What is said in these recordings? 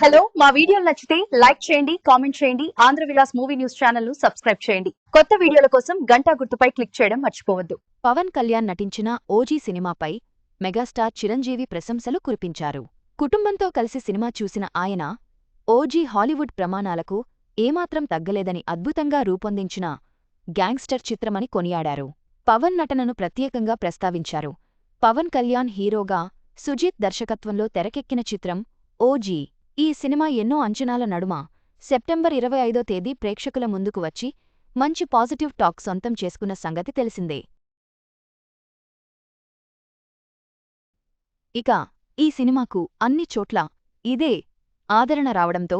Hello మా వీడియోలు నచ్చితే లైక్ చేయండి కామెంట్ చేయండి ఆంధ్ర విలాస్ మూవీ న్యూస్ ఛానల్ను సబ్స్క్రైబ్ చేయండి. కొత్త వీడియోల కోసం గంటా గుర్తుపై క్లిక్ చేయడం మర్చిపోవద్దు. పవన్ కళ్యాణ్ నటించిన ఓజీ సినిమాపై మెగాస్టార్ చిరంజీవి ప్రశంసలు కురిపించారు. కుటుంబంతో కలిసి సినిమా చూసిన ఆయన ఓజీ హాలీవుడ్ ప్రమాణాలకు ఏమాత్రం తగ్గలేదని అద్భుతంగా రూపొందించిన గ్యాంగ్స్టర్ చిత్రమని కొనియాడారు. పవన్ నటనను ప్రత్యేకంగా ప్రస్తావించారు. పవన్ కళ్యాణ్ హీరోగా సుజిత్ దర్శకత్వంలో తెరకెక్కిన చిత్రం ఓజీ. ఈ సినిమా ఎన్నో అంచనాల నడుమ. సెప్టెంబర్ ఇరవై ఐదో తేదీ ప్రేక్షకుల ముందుకు వచ్చి మంచి పాజిటివ్ టాక్ సొంతం చేసుకున్న సంగతి తెలిసిందే. ఇక ఈ సినిమాకు అన్ని చోట్ల ఇదే ఆదరణ రావడంతో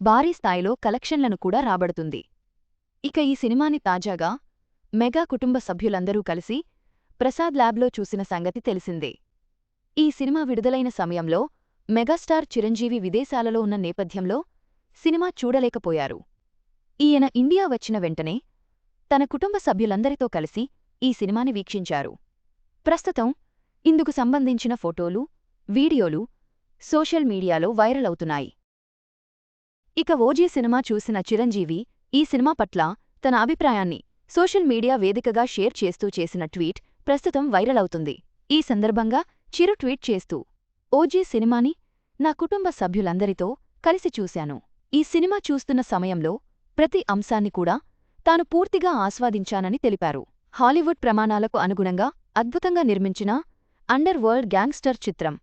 భారీ స్థాయిలో కలెక్షన్లను కూడా రాబడుతుంది. ఇక ఈ సినిమాని తాజాగా మెగా కుటుంబ సభ్యులందరూ కలిసి ప్రసాద్ ల్యాబ్లో చూసిన సంగతి తెలిసిందే. ఈ సినిమా విడుదలైన సమయంలో మెగాస్టార్ చిరంజీవి విదేశాలలో ఉన్న నేపథ్యంలో సినిమా చూడలేకపోయారు. ఈయన ఇండియా వచ్చిన వెంటనే తన కుటుంబ సభ్యులందరితో కలిసి ఈ సినిమాని వీక్షించారు. ప్రస్తుతం ఇందుకు సంబంధించిన ఫోటోలు వీడియోలు సోషల్ మీడియాలో వైరల్ అవుతున్నాయి. ఇక ఓజీ సినిమా చూసిన చిరంజీవి ఈ సినిమా పట్ల తన అభిప్రాయాన్ని సోషల్ మీడియా వేదికగా షేర్ చేస్తూ చేసిన ట్వీట్ ప్రస్తుతం వైరల్ అవుతుంది. ఈ సందర్భంగా చిరు ట్వీట్ చేస్తూ ఓజీ సినిమాని నా కుటుంబ సభ్యులందరితో కలిసి చూశాను. ఈ సినిమా చూస్తున్న సమయంలో ప్రతి అంశాన్ని కూడా తాను పూర్తిగా ఆస్వాదించానని తెలిపారు. హాలీవుడ్ ప్రమాణాలకు అనుగుణంగా అద్భుతంగా నిర్మించిన అండర్ వరల్డ్ గ్యాంగ్స్టర్ చిత్రం.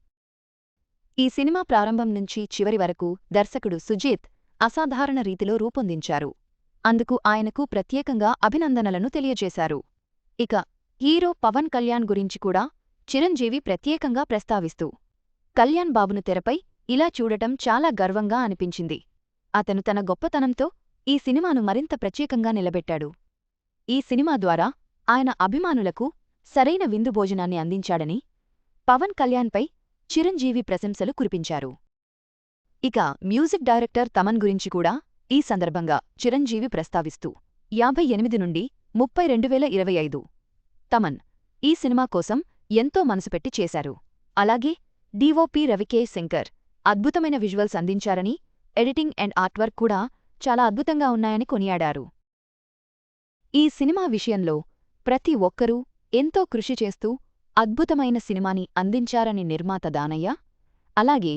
ఈ సినిమా ప్రారంభం నుంచి చివరి వరకు దర్శకుడు సుజీత్ అసాధారణ రీతిలో రూపొందించారు. అందుకు ఆయనకు ప్రత్యేకంగా అభినందనలను తెలియజేశారు. ఇక హీరో పవన్ కళ్యాణ్ గురించి కూడా చిరంజీవి ప్రత్యేకంగా ప్రస్తావిస్తూ కళ్యాణ్ బాబును తెరపై ఇలా చూడటం చాలా గర్వంగా అనిపించింది. అతను తన గొప్పతనంతో ఈ సినిమాను మరింత ప్రత్యేకంగా నిలబెట్టాడు. ఈ సినిమా ద్వారా ఆయన అభిమానులకు సరైన విందు భోజనాన్ని అందించాడని పవన్ కళ్యాణ్పై చిరంజీవి ప్రశంసలు కురిపించారు. ఇక మ్యూజిక్ డైరెక్టర్ తమన్ గురించి కూడా ఈ సందర్భంగా చిరంజీవి ప్రస్తావిస్తూ యాభై ఎనిమిది నుండి ముప్పై రెండువేల ఇరవై ఐదు తమన్ ఈ సినిమా కోసం ఎంతో మనసుపెట్టి చేశారు. అలాగే డిఓపి రవికే శంకర్ అద్భుతమైన విజువల్స్ అందించారని ఎడిటింగ్ అండ్ ఆర్ట్వర్క్ కూడా చాలా అద్భుతంగా ఉన్నాయని కొనియాడారు. ఈ సినిమా విషయంలో ప్రతి ఒక్కరూ ఎంతో కృషి చేస్తూ అద్భుతమైన సినిమాని అందించారని నిర్మాత దానయ్య అలాగే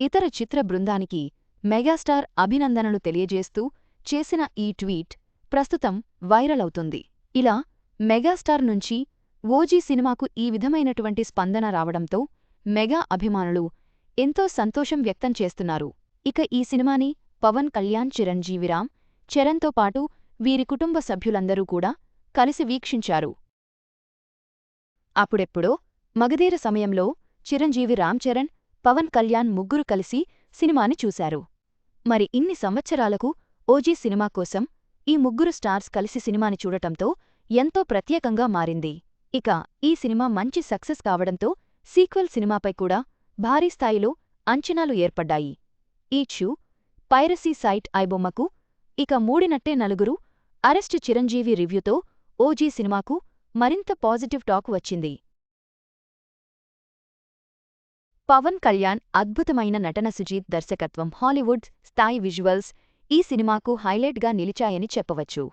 ఇతర చిత్ర బృందానికి మెగాస్టార్ అభినందనలు తెలియజేస్తూ చేసిన ఈ ట్వీట్ ప్రస్తుతం వైరల్ అవుతుంది. ఇలా మెగాస్టార్ నుంచి ఓజీ సినిమాకు ఈ విధమైనటువంటి స్పందన రావడంతో మెగా అభిమానులు ఎంతో సంతోషం వ్యక్తం చేస్తున్నారు. ఇక ఈ సినిమాని పవన్ కళ్యాణ్ చిరంజీవిరామ్ చరణ్తో పాటు వీరి కుటుంబ సభ్యులందరూ కూడా కలిసి వీక్షించారు. అప్పుడెప్పుడో మగధీర సమయంలో చిరంజీవి రామ్ చరణ్ పవన్ కళ్యాణ్ ముగ్గురు కలిసి సినిమాని చూశారు. మరి ఇన్ని సంవత్సరాలకు ఓజీ సినిమా కోసం ఈ ముగ్గురు స్టార్స్ కలిసి సినిమాని చూడటంతో ఎంతో ప్రత్యేకంగా మారింది. ఇక ఈ సినిమా మంచి సక్సెస్ కావడంతో సీక్వెల్ సినిమాపై కూడా భారీ స్థాయిలో అంచనాలు ఏర్పడ్డాయి. ఈ పైరసీ సైట్ ఐబొమ్మకు ఇక మూడినట్టే నలుగురు అరెస్ట్ చిరంజీవి రివ్యూతో ఓజీ సినిమాకు మరింత పాజిటివ్ టాక్ వచ్చింది. పవన్ కళ్యాణ్ అద్భుతమైన నటన సుజీత్ దర్శకత్వం హాలీవుడ్ స్థాయి విజువల్స్ ఈ సినిమాకు హైలైట్గా నిలిచాయని చెప్పవచ్చు.